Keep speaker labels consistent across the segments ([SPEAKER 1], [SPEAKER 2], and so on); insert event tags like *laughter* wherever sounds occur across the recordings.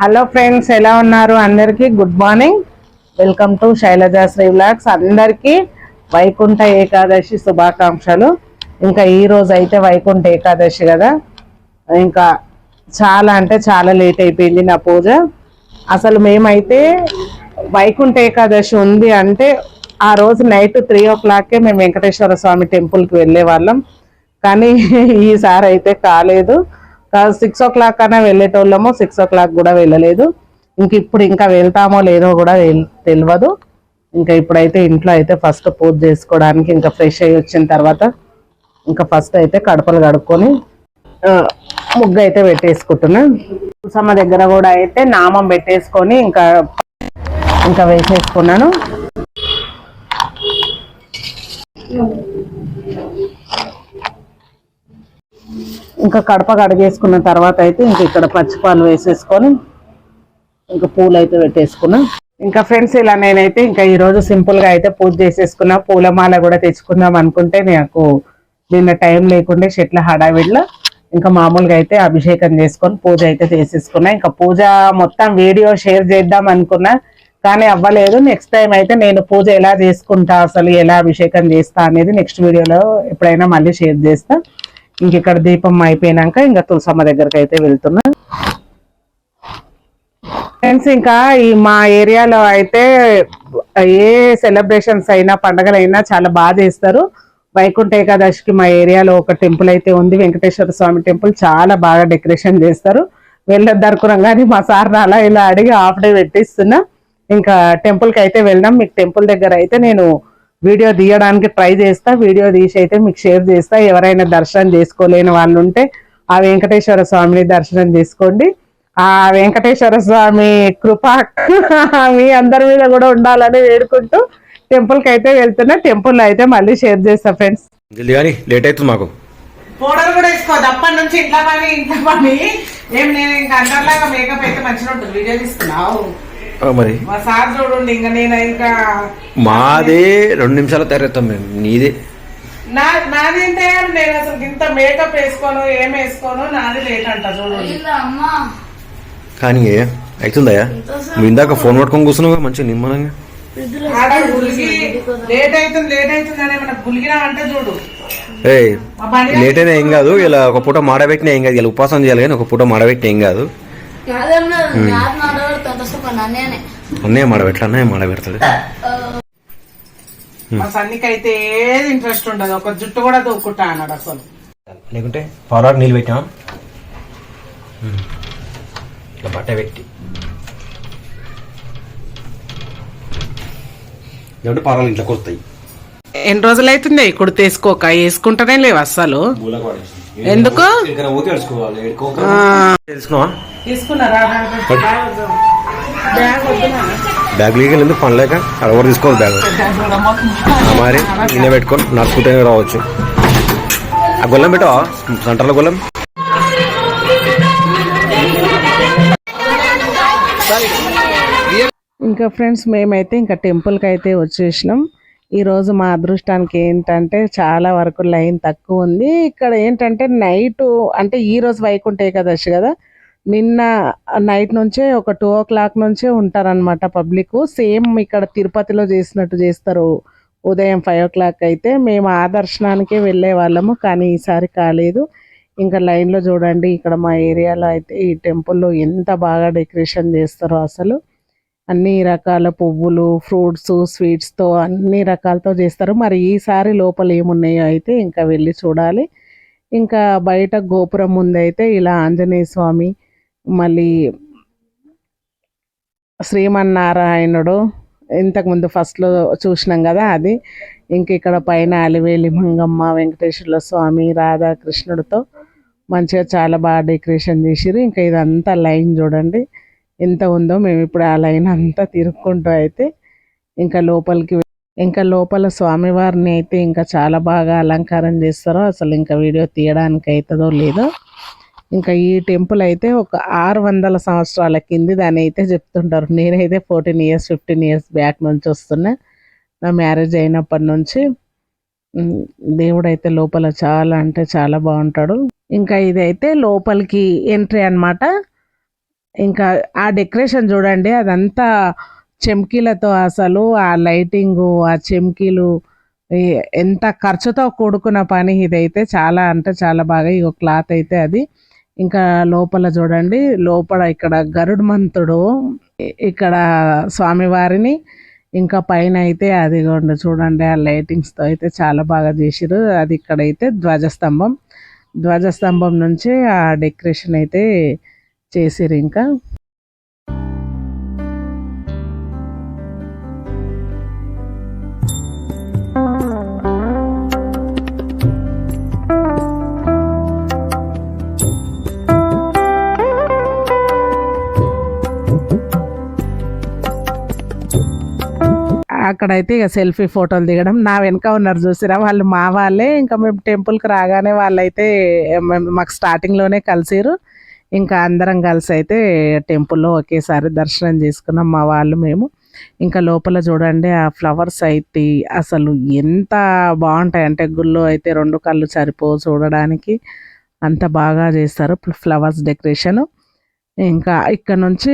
[SPEAKER 1] Hello friends ఎలా ఉన్నారు? అందరికీ good morning. Welcome to Shailaja Sri vlogs. అందరికీ వైకుంఠ ఏకాదశి శుభాకాంక్షలు. ఇంకా ఈ రోజు అయితే వైకుంఠ ఏకాదశి కదా. ఇంకా చాలా అంటే చాలా లేట్ అయిపోయింది నా పూజ. అసలు మేమైతే వైకుంఠ ఏకాదశి ఉంది అంటే ఆ రోజు నైట్ త్రీ ఓ క్లాక్కే మేము వెంకటేశ్వర స్వామి టెంపుల్కి వెళ్ళే వాళ్ళం కానీ *laughs* ఈసారి అయితే కాలేదు. సిక్స్ ఓ క్లాక్ అనే వెళ్ళేటోళ్ళము సిక్స్ ఓ క్లాక్ కూడా వెళ్ళలేదు. ఇంక ఇప్పుడు ఇంకా వెళ్తామో లేదో కూడా తెల్- తెలియదు ఇంకా ఇప్పుడైతే ఇంట్లో అయితే ఫస్ట్ పూజ చేసుకోవడానికి ఇంకా ఫ్రెష్ అయ్యి వచ్చిన తర్వాత ఇంకా ఫస్ట్ అయితే కడపలు కడుక్కొని ముగ్గు అయితే పెట్టేసుకుంటున్నా. తులసమ్మ దగ్గర కూడా అయితే నామం పెట్టేసుకొని ఇంకా ఇంకా వేసేసుకున్నాను. ఇంకా కడప కడిగేసుకున్న తర్వాత అయితే ఇంకా ఇక్కడ పచ్చిపాలు వేసేసుకొని ఇంకా పూలు అయితే పెట్టేసుకున్నా. ఇంకా ఫ్రెండ్స్ ఇలా నేనైతే ఇంకా ఈరోజు సింపుల్గా అయితే పూజ చేసేసుకున్నా. పూలమాల కూడా తెచ్చుకుందాం అనుకుంటే నాకు నిన్న టైం లేకుంటే చెట్ల హడావిడిలో ఇంకా మామూలుగా అయితే అభిషేకం చేసుకొని పూజ అయితే చేసేసుకున్నా. ఇంకా పూజ మొత్తం వీడియో షేర్ చేద్దాం అనుకున్నా కానీ అవ్వలేదు. నెక్స్ట్ టైం అయితే నేను పూజ ఎలా చేసుకుంటా అసలు ఎలా అభిషేకం చేస్తా అనేది నెక్స్ట్ వీడియోలో ఎప్పుడైనా మళ్ళీ షేర్ చేస్తా. ఇంక ఇక్కడ దీపం అయిపోయినాక ఇంకా తులసమ్మ దగ్గరకు అయితే వెళ్తున్నా. ఫ్రెండ్స్ ఇంకా ఈ మా ఏరియాలో అయితే ఏ సెలబ్రేషన్స్ అయినా పండగలైనా చాలా బాగా చేస్తారు. వైకుంఠ ఏకాదశికి మా ఏరియాలో ఒక టెంపుల్ అయితే ఉంది. వెంకటేశ్వర స్వామి టెంపుల్ చాలా బాగా డెకరేషన్ చేస్తారు. వెళ్ళొద్దనుకున్నాం కానీ మా సార్ అలా ఇలా అడిగి హాఫ్ డే పెట్టిస్తున్నా. ఇంకా టెంపుల్కి అయితే వెళ్దాం మీకు టెంపుల్ దగ్గర అయితే నేను వీడియో తీయడానికి ట్రై చేస్తా వీడియో తీసి అయితే మీకు షేర్ చేస్తా. ఎవరైనా దర్శనం చేసుకోలేని వాళ్ళు ఉంటే ఆ వెంకటేశ్వర స్వామిని దర్శనం చేసుకోండి. ఆ వెంకటేశ్వర స్వామి కృప *laughs* మీ అందరి మీద కూడా ఉండాలని వేడుకుంటూ టెంపుల్కి అయితే వెళ్తున్నా. టెంపుల్ అయితే మళ్ళీ షేర్ చేస్తా ఫ్రెండ్స్
[SPEAKER 2] జల్దీ కానీ లేట్ అవుతుంది మాకు.
[SPEAKER 1] పౌడర్ కూడా వేసుకోవద్దు అప్పటి నుంచి ఇంట్లో పని ఇంట్లో పని ఏం నేను ఇంకా అందరిలాగా మేకప్ అయితే మంచిగా ఉంటుంది. వీడియో తీస్తున్నావు.
[SPEAKER 2] ఆ, మరి.
[SPEAKER 1] మా సార్ చూడండి ఇంకా నేను ఇంకా
[SPEAKER 2] మాదే రెండు నిమిషాలు తయారవుతాం మేము నీదే.
[SPEAKER 1] నా నాదేంటే నేను అసలు ఇంత మేకప్ వేసుకోను ఏం వేసుకోను నాది లేట్ అంట చూడండి.
[SPEAKER 3] అమ్మా?
[SPEAKER 2] కానీ ఏ, అవుతుందయ్యా నువ్వు ఇందాక ఫోన్ పట్టుకొని కూర్చున్నావు మంచిగా
[SPEAKER 1] గులిగి లేట్ అవుతుంది లేట్ అవుతుంది అని మనకు గులిగినా అంటే చూడు.
[SPEAKER 2] ఏ
[SPEAKER 1] మా బండి
[SPEAKER 2] లేట్ అయినా ఏం కాదు ఇలా ఒక పూట మాడబెట్టినా ఏం కాదు ఇలా ఉపాసం చేయాలి కానీ ఒక పూట మాడబెట్టినా ఏం కాదు. అన్నయ్య మాడబెట్ల అన్నయ్య మాడబెడతాడు
[SPEAKER 1] మా సన్నికి అయితే ఏది ఇంట్రెస్ట్ ఉండదు ఒక జుట్టు కూడా దూక్కుంటా అన్నాడు అసలు.
[SPEAKER 2] లేకుంటే పౌరాకు నీళ్ళు పెట్టాం ఇలా బట్ట పెట్టి. లేకుంటే పౌరాలు ఇట్లా కొస్తాయి
[SPEAKER 1] ఎన్ని రోజులు అవుతుంది ఇప్పుడు తీసుకోక వేసుకుంటానే లేవు అస్సలు. ఎందుకు?
[SPEAKER 2] బ్యాగ్ లీగల్ ఎందుకు పనిలేక? అక్కడ కూడా తీసుకోవాలి బ్యాగ్? ఆ మరి నిన్న పెట్టుకొని నడుచుకుంటే రావచ్చు. ఆ గొల్లం పెట్టవా? సెంటర్లో గొల్లం?
[SPEAKER 1] ఇంకా ఫ్రెండ్స్ మేమైతే ఇంకా టెంపుల్కి అయితే వచ్చేసినాం. ఈరోజు మా అదృష్టానికి ఏంటంటే చాలా వరకు లైన్ తక్కువ ఉంది. ఇక్కడ ఏంటంటే నైట్ అంటే ఈరోజు వైకుంఠ ఏకాదశి కదా. నిన్న నైట్ నుంచే ఒక టూ ఓ క్లాక్ నుంచే ఉంటారనమాట పబ్లిక్. సేమ్ ఇక్కడ తిరుపతిలో చేసినట్టు చేస్తారు. ఉదయం ఫైవ్ ఓ క్లాక్ అయితే మేము ఆ దర్శనానికే వెళ్ళే వాళ్ళము కానీ ఈసారి కాలేదు. ఇంకా లైన్లో చూడండి ఇక్కడ మా ఏరియాలో అయితే ఈ టెంపుల్లో ఎంత బాగా డెకరేషన్ చేస్తారో అసలు. అన్ని రకాల పువ్వులు ఫ్రూట్స్ స్వీట్స్తో అన్ని రకాలతో చేస్తారు. మరి ఈసారి లోపల ఏమున్నాయో అయితే ఇంకా వెళ్ళి చూడాలి. ఇంకా బయట గోపురం ముందైతే ఇలా ఆంజనేయ స్వామి మళ్ళీ శ్రీమన్నారాయణుడు ఇంతకుముందు ఫస్ట్లో చూసినాం కదా అది. ఇంక ఇక్కడ పైన అలివేలి మంగమ్మ వెంకటేశ్వర స్వామి రాధాకృష్ణుడితో మంచిగా చాలా బాగా డెకరేషన్ చేసిరు ఇంకా ఇదంతా లైన్ చూడండి. ఎంత ఉందో మేము ఇప్పుడు ఆ లైన్ అంతా తిరుక్కుంటూ అయితే ఇంకా లోపలికి ఇంకా లోపల స్వామివారిని అయితే ఇంకా చాలా బాగా అలంకారం చేస్తారో అసలు ఇంకా వీడియో తీయడానికి అవుతుందో లేదో. ఇంకా ఈ టెంపుల్ అయితే ఒక ఆరు వందల సంవత్సరాల కింది దాని అయితే చెప్తుంటారు. నేనైతే fourteen years fifteen years back నుంచి వస్తున్నా. నా మ్యారేజ్ అయినప్పటి నుంచి దేవుడైతే లోపల చాలా అంటే చాలా బాగుంటాడు. ఇంకా ఇదైతే లోపలికి ఎంట్రీ అన్నమాట. ఇంకా ఆ డెకరేషన్ చూడండి అదంతా చెమ్కీలతో అసలు ఆ లైటింగు ఆ చెమ్కీలు ఎంత ఖర్చుతో కూడుకున్న పని ఇదైతే చాలా అంటే చాలా బాగా. ఇక క్లాత్ అయితే అది. ఇంకా లోపల చూడండి లోపల ఇక్కడ గరుడ్ మంతుడు ఇక్కడ స్వామివారిని ఇంకా పైన అయితే అది చూడండి ఆ లైటింగ్స్తో అయితే చాలా బాగా చేసిరు అది ఇక్కడైతే ధ్వజస్తంభం. ధ్వజస్తంభం నుంచి ఆ డెకరేషన్ అయితే చేసిరు ఇంకా. అక్కడైతే ఇక సెల్ఫీ ఫోటోలు దిగడం. నా వెనక ఉన్నారు చూసిరా వాళ్ళు మా వాళ్ళే. ఇంకా మేము టెంపుల్కి రాగానే వాళ్ళైతే మేము- మాకు స్టార్టింగ్లోనే కలిసిరు ఇంకా అందరం కలిసి అయితే టెంపుల్లో ఒకేసారి దర్శనం చేసుకున్నాం మా వాళ్ళు మేము. ఇంకా లోపల చూడండి ఆ ఫ్లవర్స్ అయితే అసలు ఎంత బాగుంటాయి. అంటే గుళ్ళో అయితే రెండు కళ్ళు సరిపో చూడడానికి అంత బాగా చేస్తారు ఫ్లవర్స్ డెకరేషన్. ఇంకా ఇక్కడ నుంచి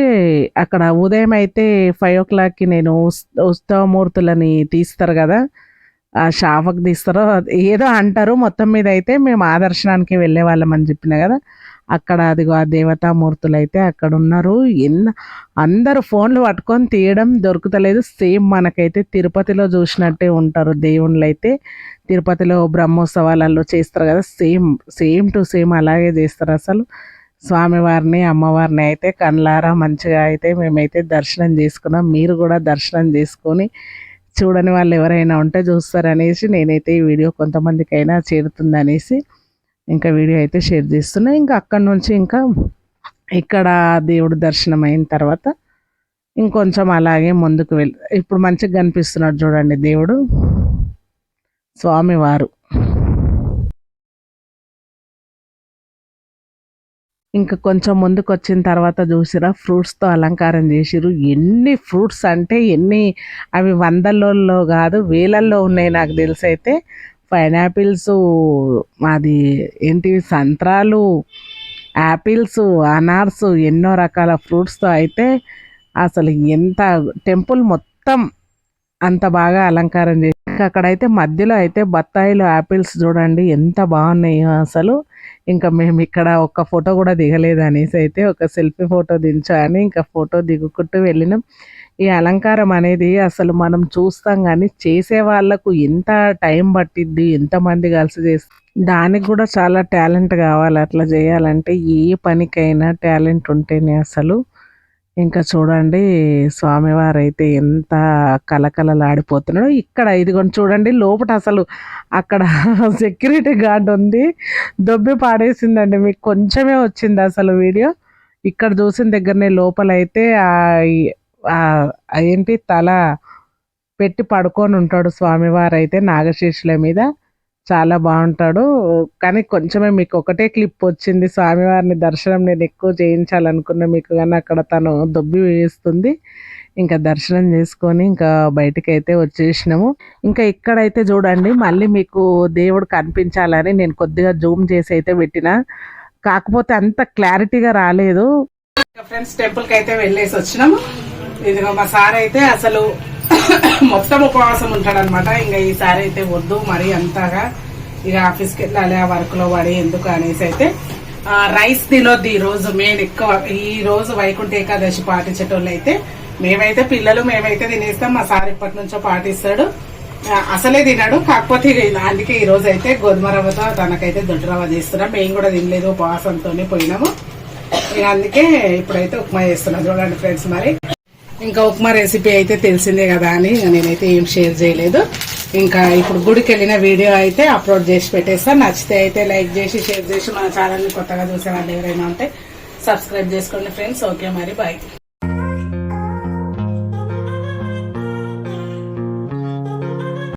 [SPEAKER 1] అక్కడ ఉదయం అయితే ఫైవ్ ఓ క్లాక్కి నేను ఉత్సవమూర్తులని తీస్తారు కదా. ఆ షాఫకు తీస్తారో ఏదో అంటారు. మొత్తం మీద అయితే మేము ఆ దర్శనానికి వెళ్ళే వాళ్ళం అని చెప్పిన కదా. అక్కడ అదిగో ఆ దేవతామూర్తులు అయితే అక్కడ ఉన్నారు ఎన్న అందరూ ఫోన్లు పట్టుకొని తీయడం దొరుకుతలేదు. సేమ్ మనకైతే తిరుపతిలో చూసినట్టే ఉంటారు దేవుళ్ళు అయితే తిరుపతిలో బ్రహ్మోత్సవాలలో చేస్తారు కదా సేమ్ సేమ్ టు సేమ్ అలాగే చేస్తారు అసలు. స్వామివారిని అమ్మవారిని అయితే కళ్ళారా మంచిగా అయితే మేమైతే దర్శనం చేసుకున్నాం. మీరు కూడా దర్శనం చేసుకొని చూడని వాళ్ళు ఎవరైనా ఉంటే చూస్తారనేసి నేనైతే ఈ వీడియో కొంతమందికైనా చేరుతుంది అనేసి ఇంకా వీడియో అయితే షేర్ చేస్తున్నా. ఇంకా అక్కడ నుంచి ఇంకా ఇక్కడ దేవుడు దర్శనం అయిన తర్వాత ఇంకొంచెం అలాగే ముందుకు వెళ్ళి ఇప్పుడు మంచిగా కనిపిస్తున్నాడు చూడండి దేవుడు స్వామివారు. ఇంకా కొంచెం ముందుకు వచ్చిన తర్వాత చూసిరా ఫ్రూట్స్తో అలంకారం చేసిరు ఎన్ని ఫ్రూట్స్ అంటే ఎన్ని అవి వందలలో కాదు వేలల్లో ఉన్నాయి నాకు తెలిసి అయితే పైనాపిల్స్ అది ఏంటి సంత్రాలు యాపిల్స్ అనార్స్ ఎన్నో రకాల ఫ్రూట్స్తో అయితే అసలు ఎంత టెంపుల్ మొత్తం అంత బాగా అలంకారం చేసి ఇంకా అక్కడైతే మధ్యలో అయితే బత్తాయిలు యాపిల్స్ చూడండి ఎంత బాగున్నాయో అసలు. ఇంకా మేము ఇక్కడ ఒక్క ఫోటో కూడా దిగలేదు అనేసి అయితే ఒక సెల్ఫీ ఫోటో దించా అని ఇంకా ఫోటో దిగుకుంటూ వెళ్ళినాం. ఈ అలంకారం అనేది అసలు మనం చూస్తాం కానీ చేసే వాళ్ళకు ఎంత టైం పట్టిద్ది ఎంతమంది కలిసి చేస్తారు దానికి కూడా చాలా టాలెంట్ కావాలి. అట్లా చేయాలంటే ఏ పనికైనా టాలెంట్ ఉంటేనే అసలు. ఇంకా చూడండి స్వామివారు అయితే ఎంత కలకలలాడిపోతున్నాడు ఇక్కడ ఇదిగోండి చూడండి లోపల అసలు అక్కడ *laughs* సెక్యూరిటీ గార్డ్ ఉంది. దొబ్బి పాడేసిందండి మీకు కొంచెమే వచ్చింది అసలు వీడియో. ఇక్కడ చూసిన దగ్గరనే లోపల అయితే ఏంటి తల పెట్టి పడుకొని ఉంటాడు స్వామివారు అయితే నాగశీర్షుల మీద. చాలా బాగుంటాడు. కానీ కొంచెమే మీకు ఒకటే క్లిప్ వచ్చింది. స్వామివారిని దర్శనం నేను ఎక్కువ చేయించాలనుకున్నా మీకు కానీ అక్కడ తను దొబ్బి వేస్తుంది. ఇంకా దర్శనం చేసుకొని ఇంకా బయటికి అయితే వచ్చేసినాము. ఇంకా ఇక్కడైతే చూడండి మళ్ళీ మీకు దేవుడు కనిపించాలని నేను కొద్దిగా జూమ్ చేసి అయితే పెట్టిన. కాకపోతే అంత క్లారిటీగా రాలేదు. ఫ్రెండ్స్ టెంపుల్కి అయితే వెళ్ళేసి వచ్చినాము. ఇదిగో మా సార్ అయితే అసలు మొత్తం ఉపవాసం ఉంటాడు అనమాట ఇంకా ఈసారి అయితే వద్దు మరి అంతగా. ఇక ఆఫీస్కి వెళ్ళాలి ఆ వర్క్లో పడి ఎందుకు అనేసి అయితే రైస్ తినొద్దు ఈ రోజు మెయిన్ ఎక్కువ. ఈ రోజు వైకుంఠ ఏకాదశి పాటించేటోళ్ళు అయితే మేమైతే పిల్లలు మేమైతే తినేస్తాం. మా సార్ ఇప్పటి నుంచో పాటిస్తాడు. అసలే తినడు. కాకపోతే ఇక అందుకే ఈ రోజు అయితే గోధుమ రవ్వతో తనకైతే దొడ్డు రవ్వ చేస్తున్నాం. మేము కూడా తినలేదు ఉపవాసంతోనే పోయినాము. ఇక అందుకే ఇప్పుడైతే ఉప్మా చేస్తున్నాం. చూడండి ఫ్రెండ్స్ మరి. ఇంకా ఉప్మా రెసిపీ అయితే తెలిసిందే కదా అని నేనైతే ఏం షేర్ చేయలేదు. ఇంకా ఇప్పుడు గుడికి వెళ్ళిన వీడియో అయితే అప్లోడ్ చేసి పెట్టేస్తాను నచ్చితే అయితే లైక్ చేసి షేర్ చేసి మన ఛానల్ని కొత్తగా చూసే వాళ్ళు ఎవరైనా ఉంటే సబ్స్క్రైబ్ చేసుకోండి ఫ్రెండ్స్. ఓకే మరి బాయ్.